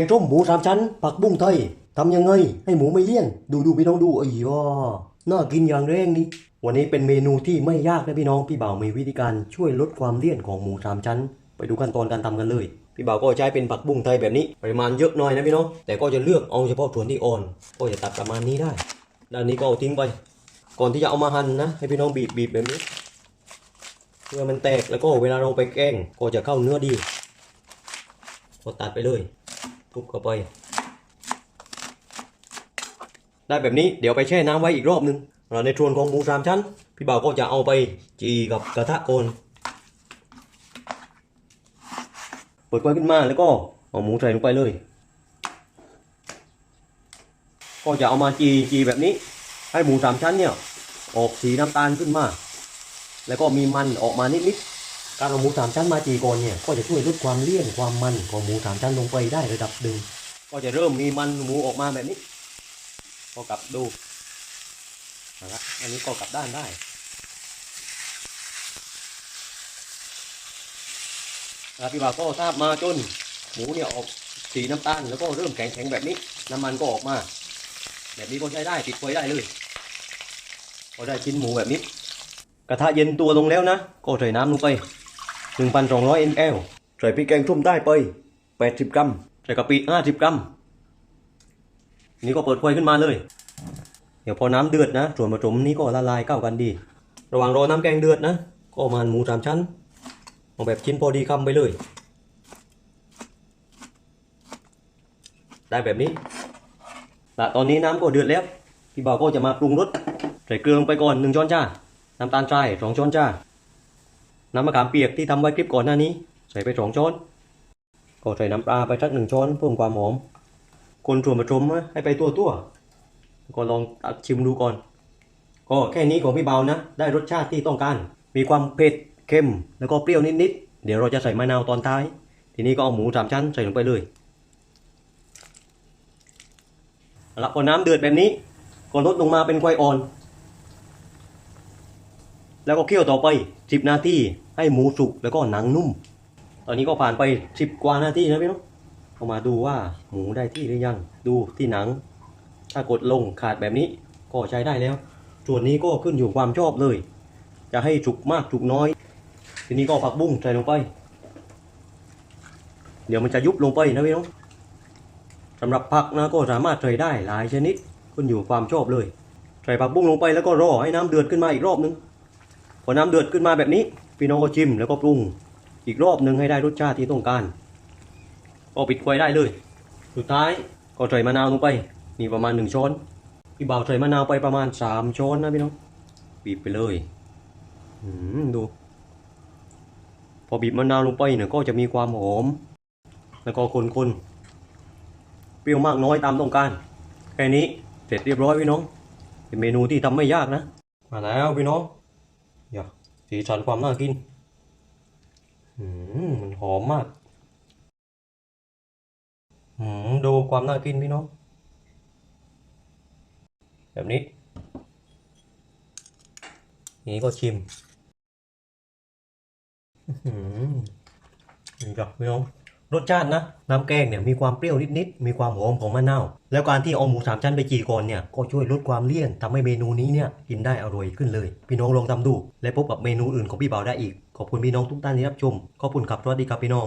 งส้มหมูสามชั้น ผักบุ้งไทยทำยังไง ให้หมูไม่เลี่ยน ดูดูพี่น้องดูอีว่าน่ากินอย่างแรงนี่วันนี้เป็นเมนูที่ไม่ยากนะพี่น้องพี่บ่าวมีวิธีการช่วยลดความเลี่ยนของหมูสามชั้น ไปดูขั้นตอนการทำกันเลย พี่บ่าวก็ใช้เป็นผักบุ้งไทยแบบนี้ปริมาณเยอะหน่อยนะพี่น้องแต่ก็จะเลือกเอาเฉพาะส่วนที่อ่อน ก็จะตัดประมาณนี้ได้ ด้านนี้ก็เอาทิ้งไป ก่อนที่จะเอามาหั่นนะ ให้พี่น้องบีบบีบแบบนี้เพื่อมันแตกแล้วก็เวลาเราไปแกงก็จะเข้าเนื้อดีก็ตัดไปเลย ทุบเข้าไป ได้แบบนี้เดี๋ยวไปแช่น้ำไว้อีกรอบนึงแล้วในส่วนของหมูสามชั้น พี่บ่าวก็จะเอาไปจีกับกระทะโกนเปิดไฟขึ้นมาแล้วก็เอาหมูใส่ลงไปเลย ก็จะเอามาจีจีแบบนี้ ให้หมูสามชั้นเนี่ยออกสีน้ำตาลขึ้นมา แล้วก็มีมันออกมานิดๆ การเอาหมูสามชั้นมาจีก่อนเนี่ยก็จะช่วยลดความเลี่ยนความมันของหมูสามชั้นลงไปได้ระดับหนึ่งก็จะเริ่มมีมันหมูออกมาแบบนี้ก็กลับดูนะครับอันนี้ก็กลับด้านได้แล้วพี่บ่าวก็ทราบมาจนหมูเนี่ยออกสีน้ำตาลแล้วก็เริ่มแข็งๆแบบนี้ น้ำมันก็ออกมา แบบนี้ก็ใช้ได้ติดไฟได้เลยก็ได้ชิ้นหมูแบบนี้ กระทะเย็นตัวลงแล้วนะ ก็ใส่น้ำลงไป 1,200 ml ใส่พริกแกงส้มได้ไป80กรัมใส่กะปิ50กรัม นี่ก็เปิดไฟขึ้นมาเลย เดี๋ยวพอน้ำเดือดนะ ส่วนผสมนี้ก็ละลายเข้ากันดี ระหว่างรอน้ำแกงเดือดนะ ก็เอานหมูสามชั้นเอาแบบชิ้นพอดีคำไปเลย ได้แบบนี้และตอนนี้น้ำก็เดือดแล้ว พี่บ่าวก็จะมาปรุงรสใส่เกลือลงไปก่อนหนึ่งช้อนชาน้ำตาลทรายสองช้อนชา น้ำมะขามเปียกที่ทำไว้คลิปก่อนหน้านี้ ใส่ไปสองช้อนก็ใส่น้ำปลาไปสักหนึ่งช้อนเพิ่มความหอม คนส่วนผสมให้ไปตัวตัวๆก็ลองตักชิมดูก่อน ก็แค่นี้ของพี่เบานะ ได้รสชาติที่ต้องการ มีความเผ็ดเค็ม แล้วก็เปรี้ยวนิดๆ เดี๋ยวเราจะใส่มะนาวตอนท้าย ทีนี้ก็เอาหมูสามชั้นใส่ลงไปเลยเอาละพอน้ำเดือดแบบนี้ ก็ลดลงมาเป็นไฟอ่อน แล้วก็เคี่ยวต่อไป 10 นาทีให้หมูสุกแล้วก็หนังนุ่ม ตอนนี้ก็ผ่านไป 10 กว่านาทีนะพี่น้องเอามาดูว่าหมูได้ที่หรือยัง ดูที่หนัง ถ้ากดลงขาดแบบนี้ก็ใช้ได้แล้ว ส่วนนี้ก็ขึ้นอยู่ความชอบเลย จะให้สุกมากสุกน้อย ทีนี้ก็ผักบุ้งใส่ลงไป เดี๋ยวมันจะยุบลงไปนะพี่น้องสำหรับผักนะก็สามารถใส่ได้หลายชนิด ขึ้นอยู่ความชอบเลย ใส่ผักบุ้งลงไปแล้วก็รอให้น้ำเดือดขึ้นมาอีกรอบนึง พอน้ำเดือดขึ้นมาแบบนี้ พี่น้องก็ชิมแล้วก็ปรุง อีกรอบหนึ่งให้ได้รสชาติที่ต้องการ ก็ปิดไฟได้เลย สุดท้ายก็ใส่มะนาวลงไป นี่ประมาณหนึ่งช้อน พี่บ่าวใส่มะนาวไปประมาณสามช้อนนะพี่น้อง บีบไปเลยอดู พอบีบมะนาวลงไปเนี่ยก็จะมีความหอม แล้วก็คนๆ เปรี้ยวมากน้อยตามต้องการ แค่นี้เสร็จเรียบร้อยพี่น้อง เป็นเมนูที่ทำไม่ยากนะ มาแล้วพี่น้อง สีสันความน่ากินอืมมันหอมมากอืมดูความน่ากินพี่น้อง แบบนี้นี่ก็ชิม อืมนี่ครับพี่น้อง รสชาตินะน้ำแกงเนี่ยมีความเปรี้ยวนิดๆมีความหอมของมะนาวแล้วการที่เอาหมูสามชั้นไปจีก่อนเนี่ยก็ช่วยลดความเลี่ยนทำให้เมนูนี้เนี่ยกินได้อร่อยขึ้นเลย พี่น้องลองทำดู และพบกับเมนูอื่นของพี่เบาได้อีกขอบคุณพี่น้องทุกท่านที่รับชมขอบคุณครับสวัสดีครับพี่น้อง